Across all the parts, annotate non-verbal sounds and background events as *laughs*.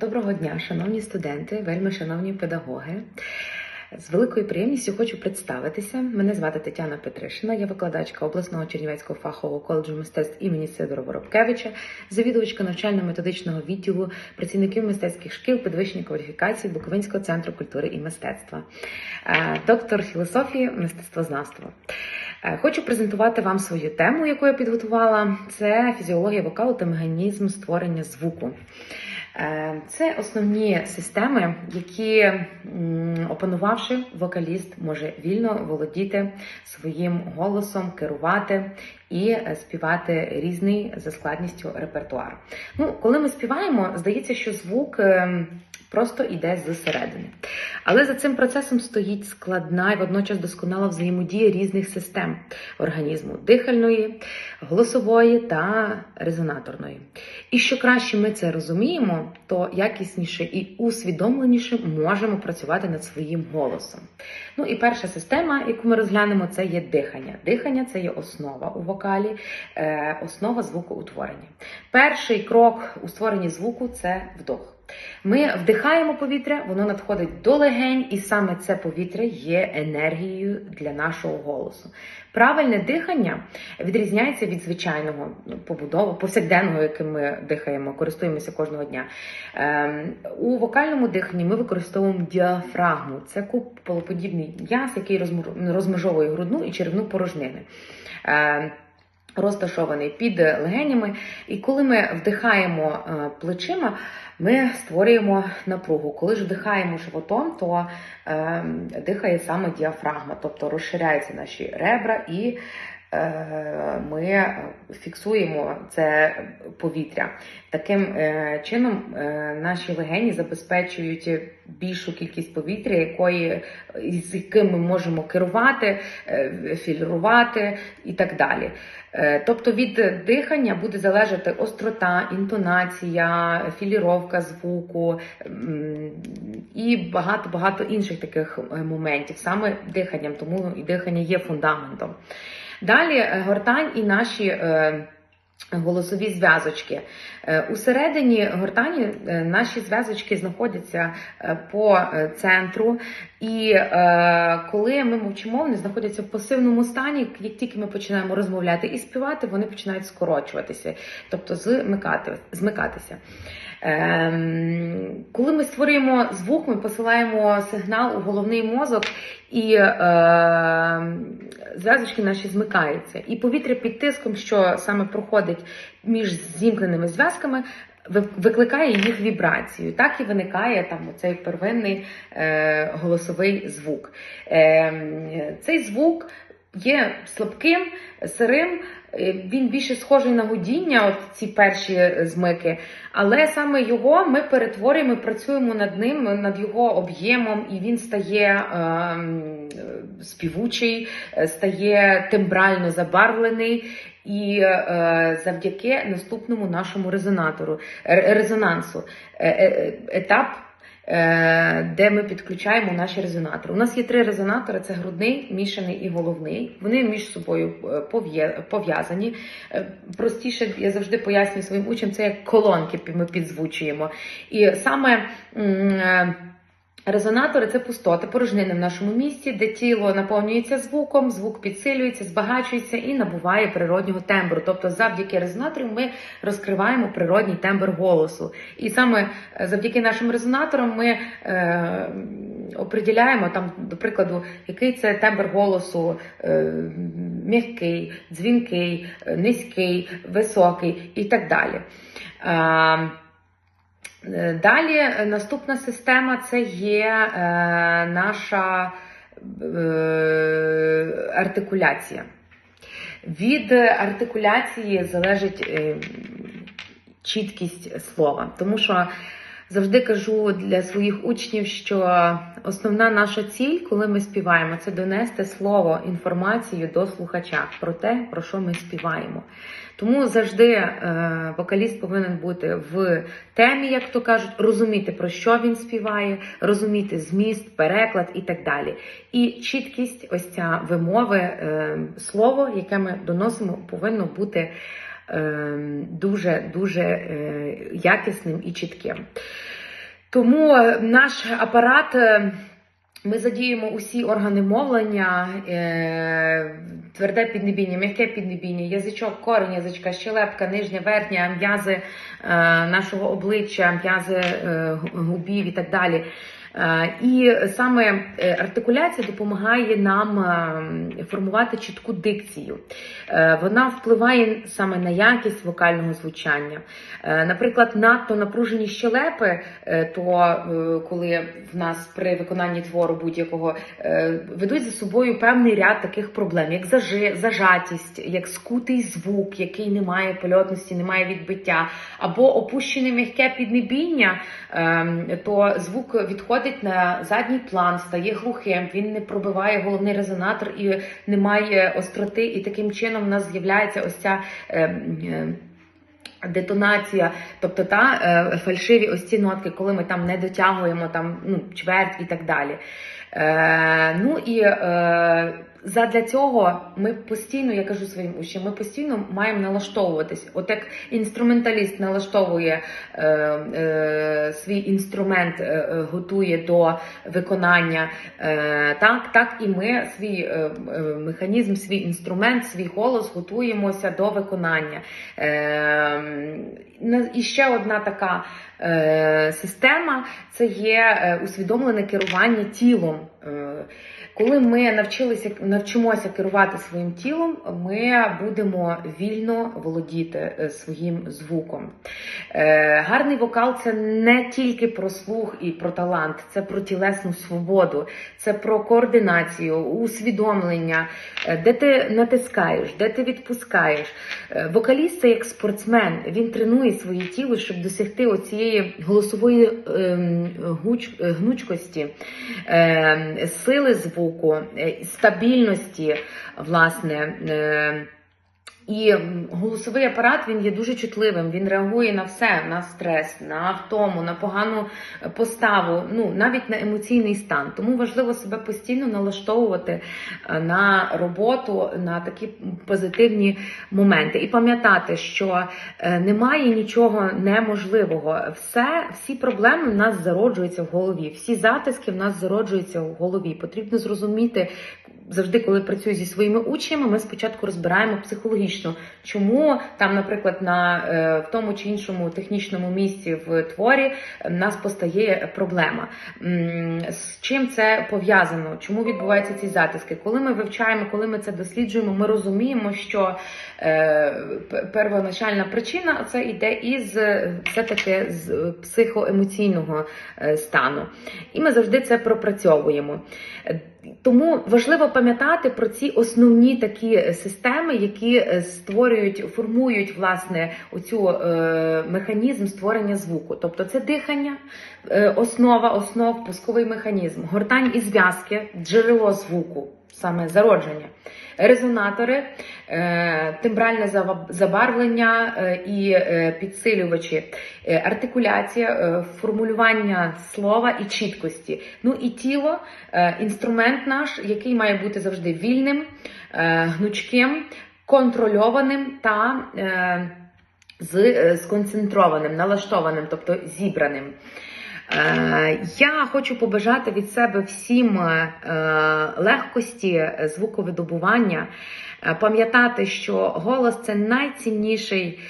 Доброго дня, шановні студенти, вельми шановні педагоги. З великою приємністю хочу представитися. Мене звати Тетяна Петришина, я викладачка обласного Чернівецького фахового коледжу мистецтв імені Сидора Воробкевича, завідувачка навчально-методичного відділу працівників мистецьких шкіл підвищення кваліфікації Буковинського центру культури і мистецтва, Е, доктор філософії, мистецтвознавства. Е, Хочу презентувати вам свою тему, яку я підготувала. Це фізіологія вокалу та механізм створення звуку. Е, Це основні системи, які, опанувавши вокаліст, може вільно володіти своїм голосом, керувати і е, співати різний за складністю репертуар. Ну, коли ми співаємо, здається, що звук е, просто йде зсередини. Але за цим процесом стоїть складна і водночас досконала взаємодія різних систем організму дихальної, голосової та резонаторної. І що краще ми це розуміємо, то якісніше і усвідомленіше можемо працювати над своїм голосом. Ну і перша система, яку ми розглянемо, це є дихання. Дихання це є основа у вокалі, е, основа звукоутворення. Перший крок у створенні звуку це вдох. Ми вдихаємо повітря, воно надходить до легень, і саме це повітря є енергією для нашого голосу. Правильне дихання відрізняється від звичайного ну, побудову, повсякденного, яким ми дихаємо, користуємося кожного дня. Ем, у вокальному диханні ми використовуємо діафрагму. Це куполоподібний м'яз, який розмежовує грудну і черевну порожнини. Розташований під легенями, і коли ми вдихаємо е, плечима, ми створюємо напругу. Коли ж вдихаємо животом, то е, дихає саме діафрагма, тобто розширяються наші ребра і е, ми фіксуємо це повітря. Таким е, чином е, наші легені забезпечують більшу кількість повітря, якої з яким ми можемо керувати, е, фільтрувати і так далі. Е, Тобто від дихання буде залежати острота, інтонація, філіровка звуку і багато багато інших таких е, моментів, саме диханням, тому і дихання є фундаментом. Далі е, гортань і наші. Голосові зв'язочки. Е, Усередині гортані е, наші зв'язочки знаходяться е, по центру, і коли ми мовчимо, вони знаходяться в пасивному стані. Як тільки ми починаємо розмовляти і співати, вони починають скорочуватися, тобто змикати, змикатися. Ем, коли ми створюємо звук, ми посилаємо сигнал у головний мозок, і е, зв'язочки наші змикаються. І повітря під тиском, що саме проходить між зімкненими зв'язками, викликає їх вібрацію. Так і виникає там цей первинний е, голосовий звук. Е, цей звук є слабким, сирим. Е, Він більше схожий на гудіння, от ці перші змики, але саме його ми перетворюємо, працюємо над ним, над його об'ємом, і він стає співучий, е, стає тембрально забарвлений. І е, завдяки наступному нашому резонатору, резонансу, е, е, етап, е, де ми підключаємо наші резонатори. У нас є три резонатори: це грудний, мішаний і головний. Вони між собою е, пов'язані. Е, Простіше я завжди пояснюю своїм учням, це як колонки ми підзвучуємо. І саме. Резонатори це пустоти, порожнини в нашому місці, де тіло наповнюється звуком, звук підсилюється, збагачується і набуває природнього тембру. Тобто, завдяки резонаторам ми розкриваємо природній тембр голосу. І саме е, завдяки нашим резонаторам ми е, оприділяємо там, до прикладу, який це тембр голосу е, м'який, дзвінкий, е, низький, високий і так далі. Е, Далі е, наступна система це є е, наша е, артикуляція. Від артикуляції залежить е, чіткість слова, тому що завжди кажу для своїх учнів, що основна наша ціль, коли ми співаємо, це донести слово, інформацію до слухача про те, про що ми співаємо. Тому завжди е, вокаліст повинен бути в темі, як то кажуть, розуміти про що він співає, розуміти зміст, переклад і так далі. І чіткість, ось ця вимови, е, слово, яке ми доносимо, повинно бути дуже дуже е, якісним і чітким. Тому е, наш апарат. е, Ми задіємо усі органи мовлення, тверде піднебіння, м'яке піднебіння, язичок, корень язичка, щелепка, нижня, верхня, м'язи нашого обличчя, м'язи губів і так далі. Е, І саме е, артикуляція допомагає нам е, формувати чітку дикцію. Вона впливає саме на якість вокального звучання. Наприклад, надто напружені щелепи, то коли в нас при виконанні твору будь-якого ведуть за собою певний ряд таких проблем, як зажатість, як скутий звук, який не має польотності, не має відбиття, або опущене м'яке піднебіння, е, то звук відходить на задній план, стає глухим, він не пробиває головний резонатор і не має остроти, і таким чином в нас з'являється ось ця. е, е, Детонація, тобто та е, фальшиві ось ці нотки, коли ми там не дотягуємо там ну, чверть і так далі. Е, ну і е, задля цього ми постійно, я кажу своїм учням, ми постійно маємо налаштовуватись. От як інструменталіст налаштовує е, е, свій інструмент, е, е, готує до виконання, е, так, так і ми свій е, е, механізм, свій інструмент, свій голос готуємося до виконання. Е, і ще одна така е, система це є е, усвідомлене керування тілом. Е, коли ми навчилися навчимося керувати своїм тілом, ми будемо вільно володіти е, своїм звуком. Е, Гарний вокал це не тільки про слух і про талант, це про тілесну свободу, це про координацію, усвідомлення, е, де ти натискаєш, де ти відпускаєш. Вокаліст це як спортсмен, він тренує своє тіло, щоб досягти оцієї голосової ем, гнучкості, ем, сили звуку, е, стабільності, власне. І голосовий апарат він є дуже чутливим. Він реагує на все, на стрес, на втому, на погану е, поставу, ну навіть на емоційний стан. Тому важливо себе постійно налаштовувати е, на роботу, на такі позитивні моменти. І пам'ятати, що е, немає нічого неможливого. Все, всі проблеми в нас зароджуються в голові, всі затиски в нас зароджуються в голові. Потрібно зрозуміти завжди, коли працюю зі своїми учнями, ми спочатку розбираємо психологічно, чому там, наприклад, на е, в тому чи іншому технічному місці в творі в нас постає проблема. З чим це пов'язано? Чому відбуваються ці затиски? Коли ми вивчаємо, коли ми це досліджуємо, ми розуміємо, що е, первоначальна причина це йде із все-таки з психоемоційного е, стану. І ми завжди це пропрацьовуємо. Е, Тому важливо пам'ятати про ці основні такі системи, які е, створюють, формують власне оцю е, механізм створення звуку. Тобто це дихання, е, основа, основ, пусковий механізм, гортань і зв'язки, джерело звуку, саме зародження. Резонатори, е, тембральне забарвлення е, і е, підсилювачі, артикуляція, формулювання слова і чіткості. Ну і тіло, інструмент наш, який має бути завжди вільним, гнучким, контрольованим та з, сконцентрованим, налаштованим, тобто зібраним. Е, Я хочу побажати від себе всім е, легкості звуковидобування, е, пам'ятати, що голос це найцінніший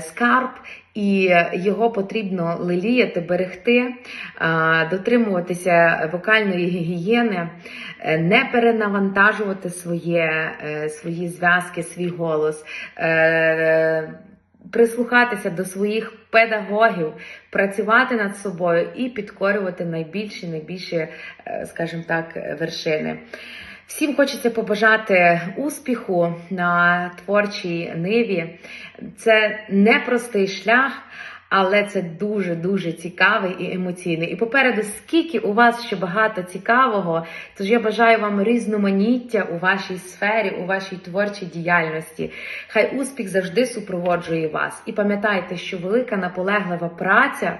скарб, і його потрібно леліяти, берегти, дотримуватися вокальної гігієни, не перенавантажувати своє, свої зв'язки, свій голос. Прислухатися до своїх педагогів, працювати над собою і підкорювати найбільші, найбільші, е, скажімо так, вершини. Всім хочеться побажати успіху на творчій ниві. Це непростий шлях, але це дуже дуже цікавий і емоційний. І попереду, скільки у вас ще багато цікавого, тож я бажаю вам різноманіття у вашій сфері, у вашій творчій діяльності. Хай успіх завжди супроводжує вас. І пам'ятайте, що велика наполеглива праця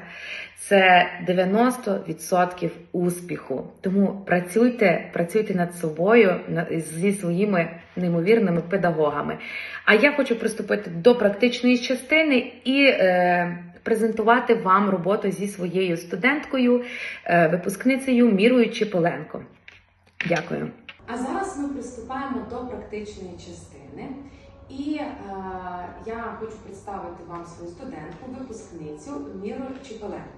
це 90% успіху. Тому працюйте, працюйте над собою зі своїми неймовірними педагогами. А я хочу приступити до практичної частини і е, презентувати вам роботу зі своєю студенткою, е, випускницею Мірою Чепеленко. Дякую. А зараз ми приступаємо до практичної частини. І е, я хочу представити вам свою студентку, випускницю Міру Чіпеленко.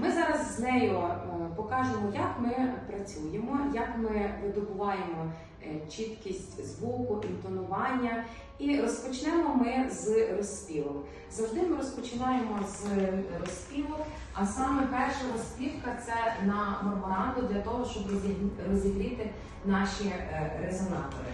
Ми зараз з нею е, покажемо, як ми працюємо, як ми видобуваємо е, чіткість звуку, інтонування. І розпочнемо ми з розспіву. Завжди ми розпочинаємо з розспіву, а саме перша розспівка це на морморанду для того, щоб розігріти наші е, резонатори.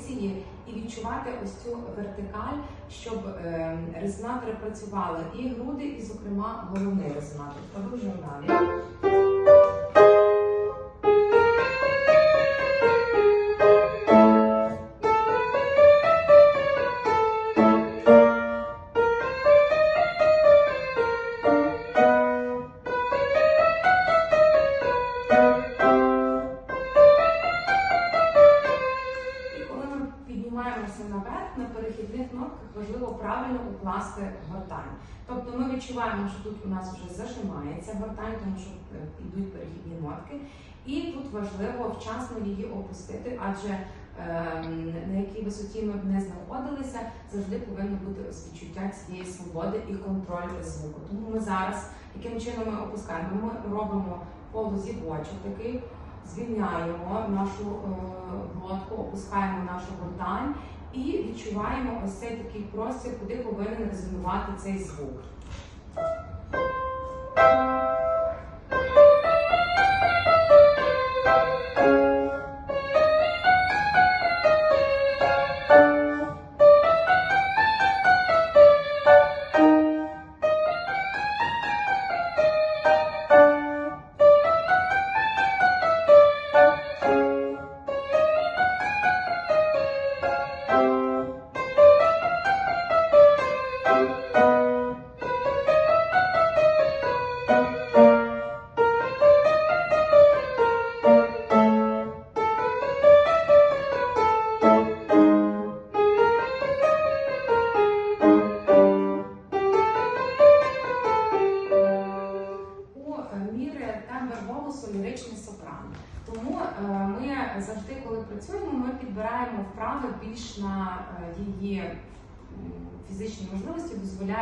Позиції і відчувати ось цю вертикаль, щоб е, резонатори працювали і груди, і, зокрема, головний резонатор. Продовжуємо далі. Правильно укласти гортань. Тобто ми відчуваємо, що тут у нас вже зажимається гортань, тому що е, йдуть перехідні нотки. І тут важливо вчасно її опустити, адже ем, на якій висоті ми б не знаходилися, завжди повинно бути відчуття цієї свободи і контроль звуку. Тому ми зараз, яким чином ми опускаємо, ми робимо полузівочок такий, звільняємо нашу е, глотку, опускаємо нашу гортань і відчуваємо ось цей такий простір, куди повинен резонувати цей звук.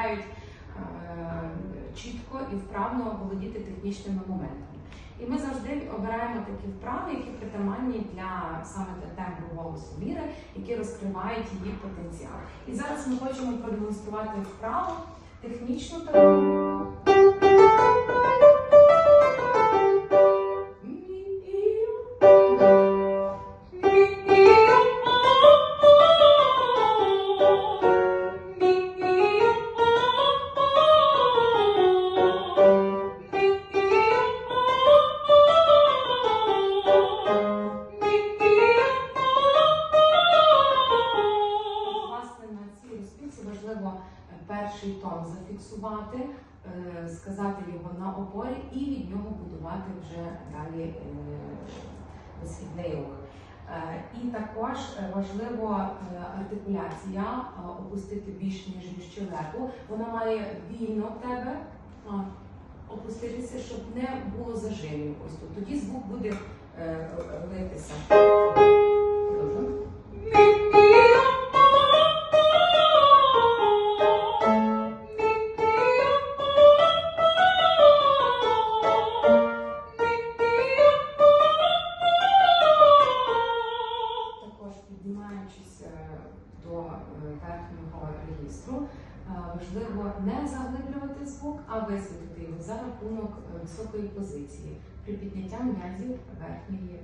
Дозволяють е, чітко і вправно володіти технічними моментами. І ми завжди обираємо такі вправи, які притаманні для саме для тембру голосу міри, які розкривають її потенціал. І зараз ми хочемо продемонструвати вправу технічну таку. Вже далі східний рух. Е, І також е, важливо е, артикуляція е, опустити більш ніж щелепу. Вона має вільно тебе опуститися, щоб не було зажимів. Тоді звук буде е, литися. підняття м'язів верхньої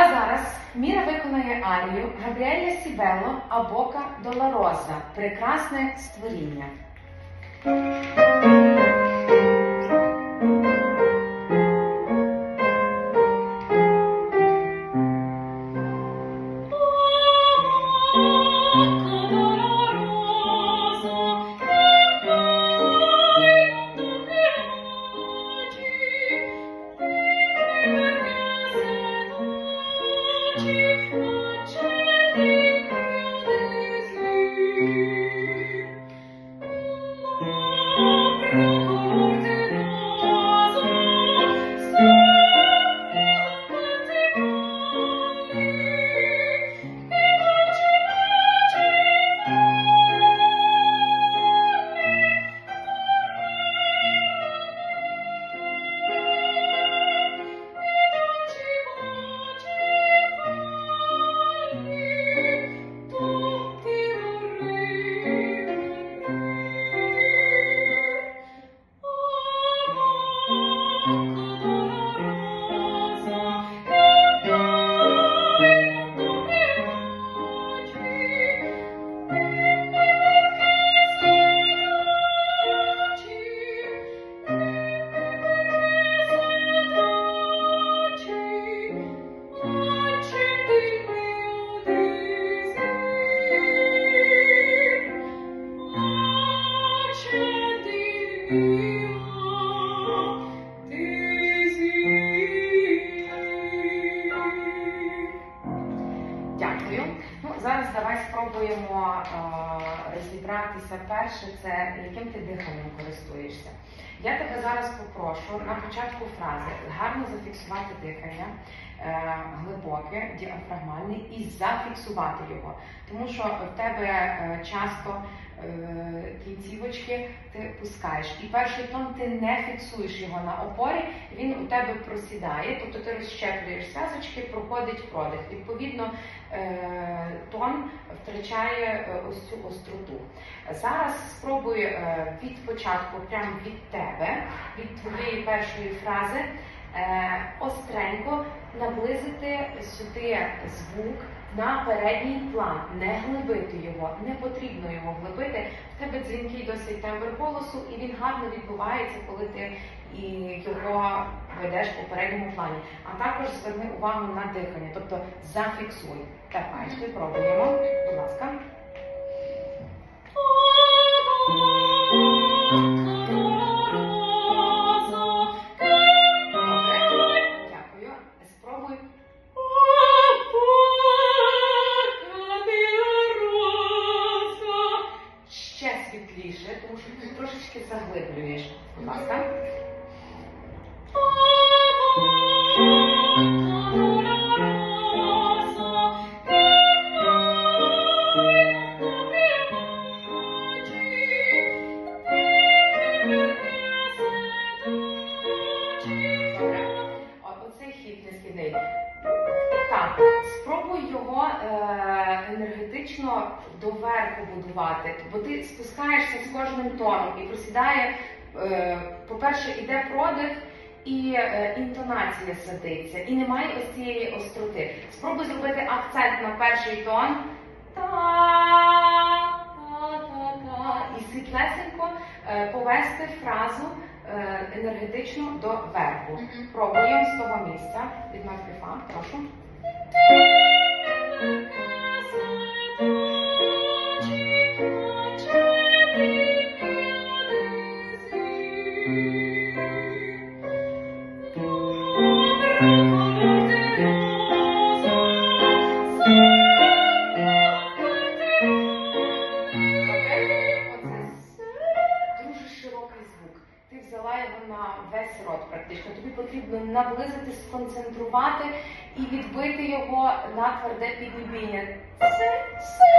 А зараз Міра виконає арію Габріеля Сібело Абока Долороза Прекрасне створіння. Спробуємо е, розібратися перше, це яким ти диханням користуєшся. Я тебе зараз попрошу на початку фрази гарно зафіксувати дихання, е, глибоке, діафрагмальне і зафіксувати його. Тому що в тебе е, часто кінцівочки ти пускаєш. І перший тон ти не фіксуєш його на опорі, він у тебе просідає, тобто ти розщеплюєш зв'язочки, проходить продих. Відповідно, е, тон втрачає е, ось цю остроту. Зараз спробуй е, від початку, прямо від тебе, від твоєї першої фрази, е, остренько наблизити сюди звук на передній план, не глибити його, не потрібно його глибити. В тебе дзвінкий досить тембр голосу, і він гарно відбувається, коли ти і його ведеш по передньому плані. А також зверни увагу на дихання, тобто зафіксуй. Давай, спробуємо. Будь ласка. Доверху будувати, бо ти спускаєшся з кожним тоном і просідає. Е, по-перше, іде продих, і е, інтонація садиться, і немає ось цієї остроти. Спробуй зробити акцент на перший тон. Та, та, та, та. І світлесенько е, повести фразу е, енергетично до верху. Пробуємо з того місця. Від фа, прошу. Його на тверде піднебіння. Це си,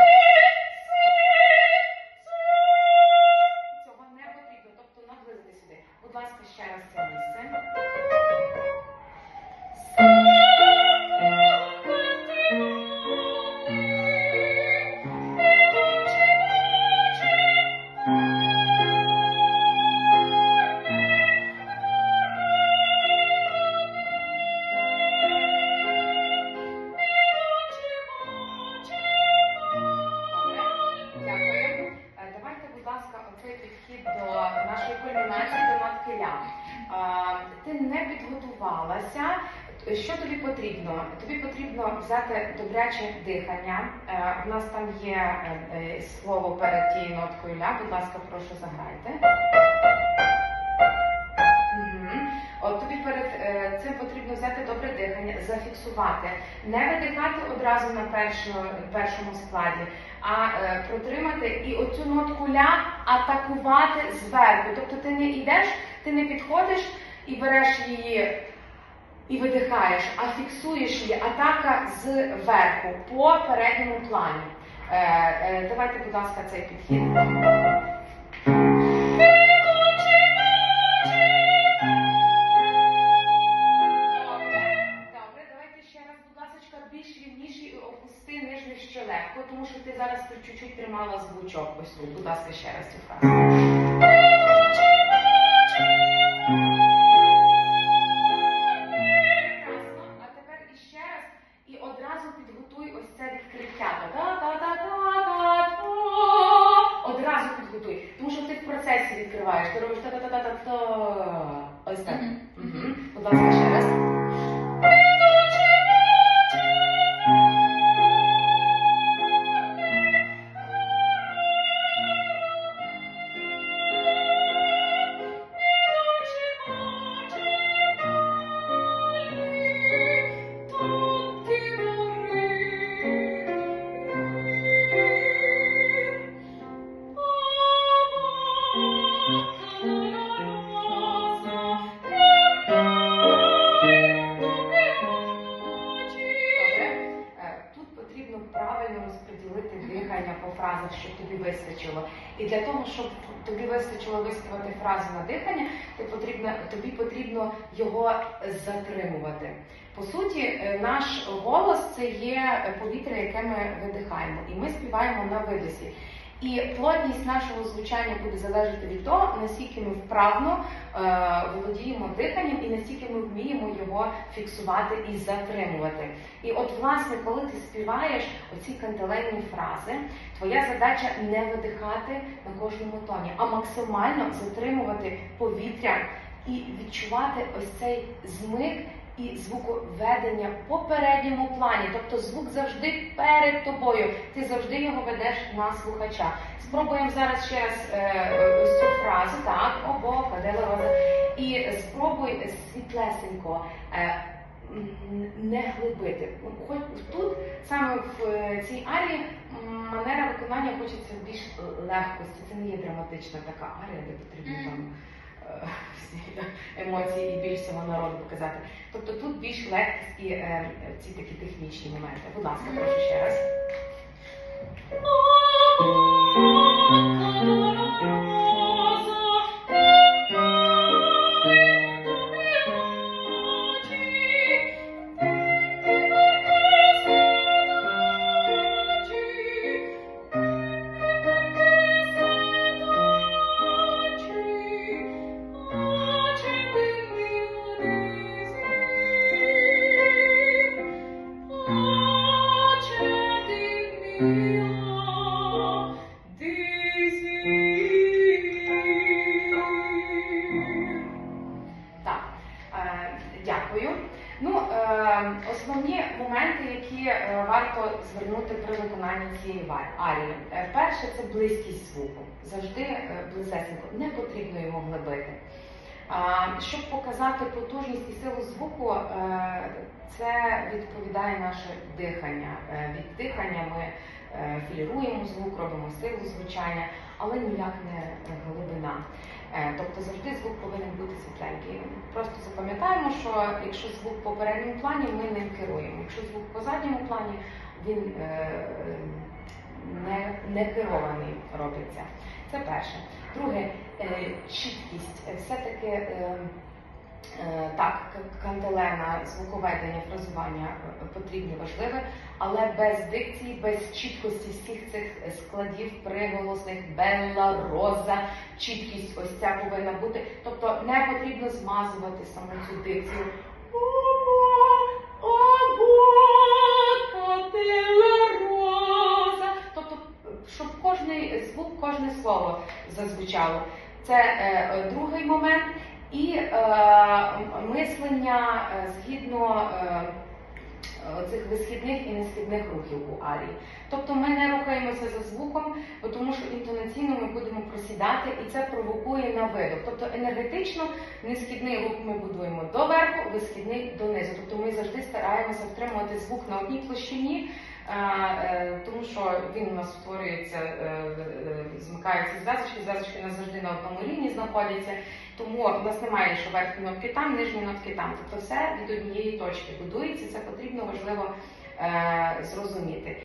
Ти не підготувалася. Що тобі потрібно? Тобі потрібно взяти добряче дихання. Е, У нас там є е, е, слово перед тією ноткою ля. Будь ласка, прошу заграйте. От тобі перед е, цим потрібно взяти добре дихання, зафіксувати, не видихати одразу на першому, першому складі, а е, протримати і оцю нотку ля атакувати зверху. Тобто ти не йдеш, ти не підходиш і береш її і видихаєш, а фіксуєш її атака зверху по передньому плані. Е, е, давайте, будь ласка, цей підхід. Дихання, ти потрібно, тобі потрібно його затримувати. По суті, е, наш голос це є повітря, яке ми видихаємо, і ми співаємо на видосі. І плотність нашого звучання буде залежати від того, наскільки ми вправно е, володіємо диханням і наскільки ми вміємо його фіксувати і затримувати. І от, власне, коли ти співаєш оці кантеленні фрази, твоя задача не видихати на кожному тоні, а максимально затримувати повітря і відчувати ось цей змик і звуковедення по передньому плані. Тобто звук завжди перед тобою. Ти завжди його ведеш на слухача. Спробуємо зараз ще раз е, ось цю фразу, так, обо, кадила роза. І спробуй світлесенько. Е, не глибити. Ну, Хоч тут саме в е, цій арії манера виконання хочеться більш легкості. Це не є драматична така арія, де потрібно там е, *laughs* емоції і більш цього народу показати. Тобто тут більш легкість і е, ці такі технічні моменти. Будь ласка, прошу ще раз. Показати потужність і силу звуку, е, це відповідає наше дихання. Е, Від дихання ми е, філіруємо звук, робимо силу звучання, але ніяк не глибина. Тобто завжди звук повинен бути світленький. Просто запам'ятаємо, що якщо звук по передньому плані, ми ним керуємо. Якщо звук по задньому плані, він не, не керований робиться. Це перше. Друге, чіткість. Все-таки так, к- канделена, звуковедення, фразування е, потрібні важливе, але без дикції, без чіткості всіх цих складів приголосних, белла, роза, чіткість ось ця повинна бути. Тобто не потрібно змазувати саме цю дикцію. Тобто, щоб кожний звук, кожне слово зазвучало. Це е, е, другий момент. І е, мислення е, згідно е, цих висхідних і несхідних рухів у арії. Тобто ми не рухаємося за звуком, тому що інтонаційно ми будемо просідати, і це провокує на видох. Тобто енергетично несхідний рух ми будуємо доверху, висхідний донизу. Тобто ми завжди стараємося втримувати звук на одній площині. Е, е, Тому що він у нас створюється, змикається з змикаються зв'язочки, зв'язочки у завжди на одному рівні знаходяться. Тому у нас немає, що верхні нотки там, нижні нотки там. Тобто все від однієї точки будується. Це потрібно важливо е, зрозуміти.